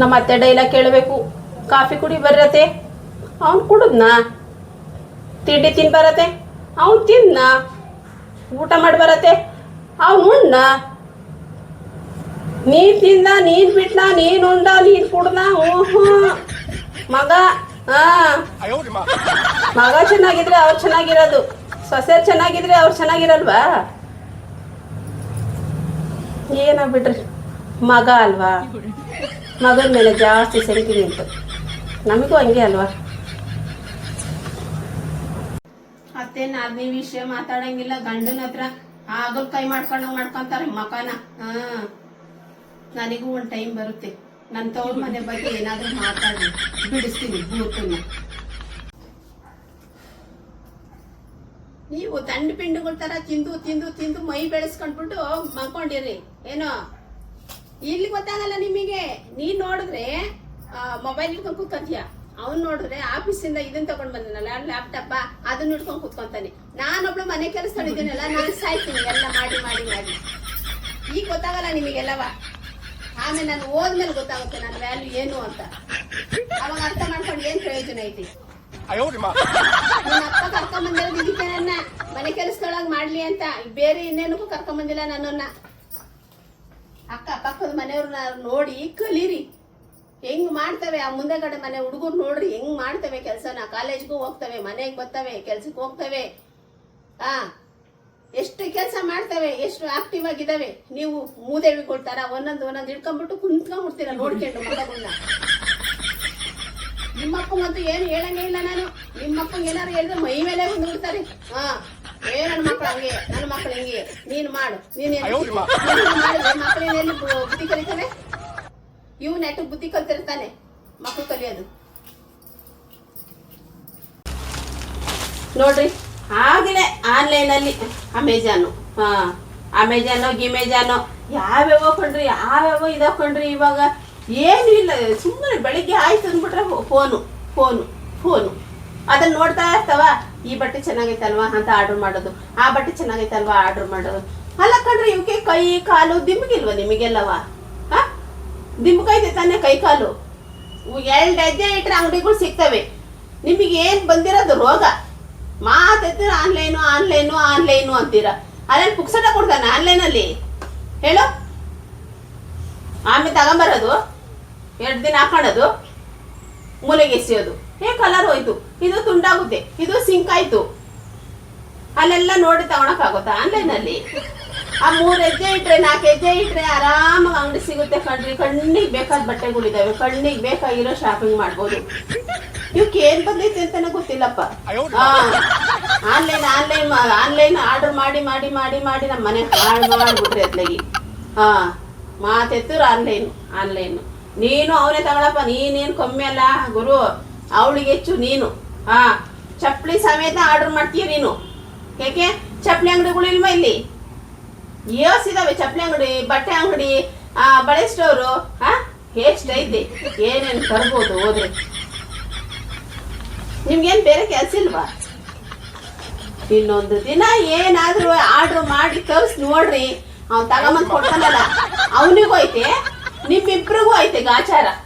ನಮ್ಮ ಅತ್ತೆ ಡೈಲಾಗ್ ಕೇಳಬೇಕು. ಕಾಫಿ ಕುಡಿ ಬರತ್ತೆ ಅವ್ನು ಕುಡಿದ್ನಾ? ತಿಂಡಿ ತಿನ್ ಬರತ್ತೆ. ಅವ್ನು ತಿನ್ನ ಊಟ ಮಾಡಿ ಬರತ್ತೆ. ಅವ್ನು ಉಣ್ಣ ನೀನ್ ತಿಂದ ನೀನ್ ಬಿಟ್ನ, ನೀನ್ ಉಂಡ, ನೀನ್ ಕುಡ್ದ ಮಗ ಹಾ ಮಗ ಚೆನ್ನಾಗಿದ್ರೆ ಅವ್ರು ಚೆನ್ನಾಗಿರೋದು. ಸೊಸೆ ಚೆನ್ನಾಗಿದ್ರೆ ಅವ್ರು ಚೆನ್ನಾಗಿರಲ್ವಾ? ಏನ ಬಿಡ್ರಿ ಮಗ ಅಲ್ವಾ? ಮಗನ ಮೇಲೆ ಜಾಸ್ತಿ ಸೆಂಟಿಮೆಂಟ್ ನಮಗೂ ಹಂಗೆ ಅಲ್ವಾ? ಅತ್ತೆ ನಾಲ್ನೇ ವಿಷಯ ಮಾತಾಡಂಗಿಲ್ಲ. ಗಂಡನ ಹತ್ರ ಆಗಲ್ ಕೈ ಮಾಡ್ಕೊಂಡು ಮಾಡ್ಕೊಂತಾರೆ ಮಕನ. ಹಾ. ನನಗೂ ಒಂದ್ ಟೈಮ್ ಬರುತ್ತೆ. ನನ್ನ ತವ್ರ ಮನೆ ಬಗ್ಗೆ ಏನಾದ್ರೂ ಮಾತಾಡಿ ಬಿಡಿಸ್ತೀನಿ ಭೂತನ್ನ ನೀವು ತಂಡ ಪಿಂಡುಗಳ ತರ ತಿಂದು ತಿಂದು ತಿಂದು ಮೈ ಬೆಳೆಸ್ಕೊಂಡ್ಬಿಟ್ಟು ಮಲ್ಕೊಂಡಿರಿ. ಏನೋ? ಇಲ್ಲಿ ಗೊತ್ತಾಗಲ್ಲ ನಿಮಗೆ. ನೀನ್ ನೋಡಿದ್ರೆ ಮೊಬೈಲ್ ಇಟ್ಕೊಂಡ್ ಕೂತ್ಕೊಂತೀಯ? ಅವ್ನ್ ನೋಡಿದ್ರೆ ಆಫೀಸಿಂದ ಇದನ್ನ ತಗೊಂಡ್ ಬಂದನಲ್ಲ ಲ್ಯಾಪ್ಟಾಪ ಅದನ್ನ ಇಟ್ಕೊಂಡ್ ಕೂತ್ಕೊಂತಾನೆ. ನಾನೊಬ್ಳು ಮನೆ ಕೆಲಸ ಇದ್ದೀನಲ್ಲ ನಾನು ಸಾಯ್ತೀನಿ ಎಲ್ಲ ಮಾಡಿ ಮಾಡಿ ಮಾಡಿ. ಈಗ ಗೊತ್ತಾಗಲ್ಲ ನಿಮಗೆಲ್ಲವ? ಆಮೇಲೆ ನಾನು ಹೋದ್ಮೇಲೆ ಗೊತ್ತಾಗುತ್ತೆ ನನ್ನ ವ್ಯಾಲ್ಯೂ ಏನು ಅಂತ. ಅವಾಗ ಅರ್ಥ ಮಾಡ್ಕೊಂಡು ಏನ್ ಪ್ರಯೋಜನ ಐತಿ? ನಿಮ್ಮ ಅಪ್ಪ ಕರ್ಕೊಂಡ್ ಬಂದಿರೋದು ಇದಕ್ಕೆ ನನ್ನ ಮನೆ ಕೆಲಸದೊಳಗ್ ಮಾಡ್ಲಿ ಅಂತ. ಬೇರೆ ಇನ್ನೇನಕ್ಕೂ ಕರ್ಕೊಂಡ್ ಬಂದಿಲ್ಲ ನನ್ನನ್ನ. ಅಕ್ಕ, ಪಕ್ಕದ ಮನೆಯವ್ರನ್ನ ನೋಡಿ ಕಲೀರಿ. ಹೆಂಗ್ ಮಾಡ್ತವೆ? ಆ ಮುಂದೆಗಡೆ ಮನೆ ಹುಡುಗರು ನೋಡ್ರಿ, ಹೆಂಗ್ ಮಾಡ್ತವೆ ಕೆಲ್ಸನ? ಕಾಲೇಜ್ಗೂ ಹೋಗ್ತವೆ, ಮನೆಗೆ ಬರ್ತವೆ ಕೆಲ್ಸಕ್ಕೆ ಹೋಗ್ತವೆ. ಆ, ಎಷ್ಟು ಕೆಲಸ ಮಾಡ್ತವೆ, ಎಷ್ಟು ಆಕ್ಟಿವ್ ಆಗಿದಾವೆ? ನೀವು ಮೂದೇವಿ ಕೊಡ್ತಾರ ಒಂದೊಂದು ಒಂದೊಂದು ಹಿಡ್ಕೊಂಡ್ಬಿಟ್ಟು ಕುಂತ್ಕೊಂಡ್ಬಿಡ್ತೀರ ನೋಡ್ಕೊಂಡು ಹೋಗ್ತಾರೆ ನಿಮ್ಮಪ್ಪ ಮತ್ತು ಏನು ಹೇಳಂಗೇ ಇಲ್ಲ ನಾನು. ನಿಮ್ಮಕ್ಕ ಏನಾರು ಹೇಳಿದ್ರೆ ಮೈ ಮೇಲೆ ಬಂದು ಬಿಡ್ತಾರೆ ಹಾ ಏ ನನ್ನ ಮಕ್ಳು ಹಂಗೆ ನನ್ನ ಮಕ್ಕಳು ಹಿಂಗೆ. ನೀನು ಮಾಡು. ನೀನು ಮಕ್ಕಳೇನೆಲ್ಲಿ ಬುದ್ಧಿ ಕಲಿತವೆ ಇವ್ ನೆಟ್ಟು ಬುದ್ಧಿ ಕಲ್ತಿರ್ತಾನೆ. ಮಕ್ಕಳು ಕಲಿಯೋದು. ನೋಡ್ರಿ ಆಗಲೇ ಆನ್ಲೈನಲ್ಲಿ ಅಮೆಜಾನು ಹಾ ಅಮೆಜಾನು ಗಿಮೆಜಾನು ಯಾವ್ಯಾವ ಕೊಂಡ್ರಿ ಯಾವ್ಯಾವ ಇದ್ ಕೊಂಡ್ರಿ ಇವಾಗ ಏನು ಇಲ್ಲ. ಸುಮ್ಮನೆ ಬೆಳಿಗ್ಗೆ ಆಯ್ತು ಅಂದ್ಬಿಟ್ರೆ ಫೋನು ಫೋನು ಫೋನು. ಅದನ್ನ ನೋಡ್ತಾ ಇರ್ತಾವ, ಈ ಬಟ್ಟೆ ಚೆನ್ನಾಗೈತಲ್ವಾ? ಅಂತ ಆರ್ಡರ್ ಮಾಡೋದು. ಆ ಬಟ್ಟೆ ಚೆನ್ನಾಗೈತಲ್ವಾ? ಆರ್ಡರ್ ಮಾಡೋದು. ಅಲ್ಲ ಕಣ್ರಿ ಇವಕ್ಕೆ ಕೈ, ಕಾಲು ದಿಮ್ಮಗಿಲ್ವಾ ನಿಮಗೆಲ್ಲವ? ಹಾ? ದಿಮ್ಮಕೈತೆ ತಾನೇ ಕೈ, ಕಾಲು. ಎರಡು ಹೆಜ್ಜೆ ಇಟ್ಟರೆ ಅಂಗಡಿಗಳು ಸಿಗ್ತವೆ. ನಿಮಗೆ ಏನು ಬಂದಿರೋದು ರೋಗ? ಮಾತಾಡ್ತೀರ ಆನ್ಲೈನು ಆನ್ಲೈನು ಆನ್ಲೈನು ಅಂತೀರ. ಅಲ್ಲೇನು ಪುಕ್ಸಟ ಕೊಡ್ತಾನೆ ಆನ್ಲೈನಲ್ಲಿ. ಹೇಳು. ಆಮೇಲೆ ತಗೊಂಬರೋದು. ಎರಡು ದಿನ ಹಾಕೊಳ್ಳೋದು ಮೂಲೆಗೆ ಎಸೆಯೋದು. ಏ, ಕಲರ್ ಹೋಯ್ತು. ಇದು ತುಂಡಾಗುತ್ತೆ. ಇದು ಸಿಂಕ್ ಆಯ್ತು. ಅಲ್ಲೆಲ್ಲ ನೋಡಿ ತಗೊಳಕಾಗುತ್ತಾ ಆನ್ಲೈನ್ ಅಲ್ಲಿ ಆ ಮೂರ್ ಹೆಜ್ಜೆ ಇಟ್ರೆ, ನಾಲ್ಕು ಹೆಜ್ಜೆ ಇಟ್ರೆ ಆರಾಮಾಗಿ ಅಂಗಡಿ ಸಿಗುತ್ತೆ ಕಣ್ರಿ. ಕಣ್ಣಿಗೆ ಬೇಕಾದ ಬಟ್ಟೆಗಳಿದಾವೆ. ಕಣ್ಣಿಗೆ ಬೇಕಾಗಿರೋ ಶಾಪಿಂಗ್ ಮಾಡ್ಬೋದು. ಇವಕ್ಕೆ ಏನ್ ಬಂದೈತೆ ಅಂತಾನೆ ಗೊತ್ತಿಲ್ಲಪ್ಪ. ಆನ್ಲೈನ್ ಆನ್ಲೈನ್ ಆನ್ಲೈನ್ ಆರ್ಡರ್ ಮಾಡಿ ಮಾಡಿ ಮಾಡಿ ಮಾಡಿ ನಮ್ಮ ಮನೆ ಹಾಳು ಮಾಡ್ಬಿಟ್ರಿ ಅತ್ಲಾಗಿ ಹಾ ಮಾತೆತ್ತು ಆನ್ಲೈನ್ ಆನ್ಲೈನ್. ನೀನು ಅವನೇ ತಗೊಳಪ್ಪ. ನೀನೇನ್ ಕಮ್ಮಿ ಅಲ್ಲ, ಗುರು. ಅವಳಿಗೆ ಹೆಚ್ಚು ನೀನು. ಹಾ ಚಪ್ಪಲಿ ಸಮೇತ ಆರ್ಡರ್ ಮಾಡ್ತೀಯ ನೀನು? ಯಾಕೆ? ಚಪ್ಪಲಿ ಅಂಗಡಿಗಳು ಇಲ್ವಾ ಇಲ್ಲಿ? ಇದಾವೆ ಚಪ್ಪಲಿ ಅಂಗಡಿ, ಬಟ್ಟೆ ಅಂಗಡಿ, ಆ, ಬಳೆ ಸ್ಟೋರು ಹಾ? ಎಷ್ಟೈತೆ ಏನೇನು ತರ್ಬೋದು ಹೋದ್ರೆ? ನಿಮ್ಗೇನ್ ಬೇರೆ ಕೆಲಸ ಇಲ್ವಾ? ಇನ್ನೊಂದು ದಿನ ಏನಾದ್ರೂ ಆರ್ಡರ್ ಮಾಡಿ ತರ್ಸ್ ನೋಡ್ರಿ. ಅವ್ನ್ ತಗೊಂಬಂದು ಕೊಡ್ತಾನಲ್ಲ. ಅವನಿಗೂ ಐತೆ, ನಿಮ್ಮಿಬ್ರಿಗೂ ಐತೆ ಗಾಚಾರ.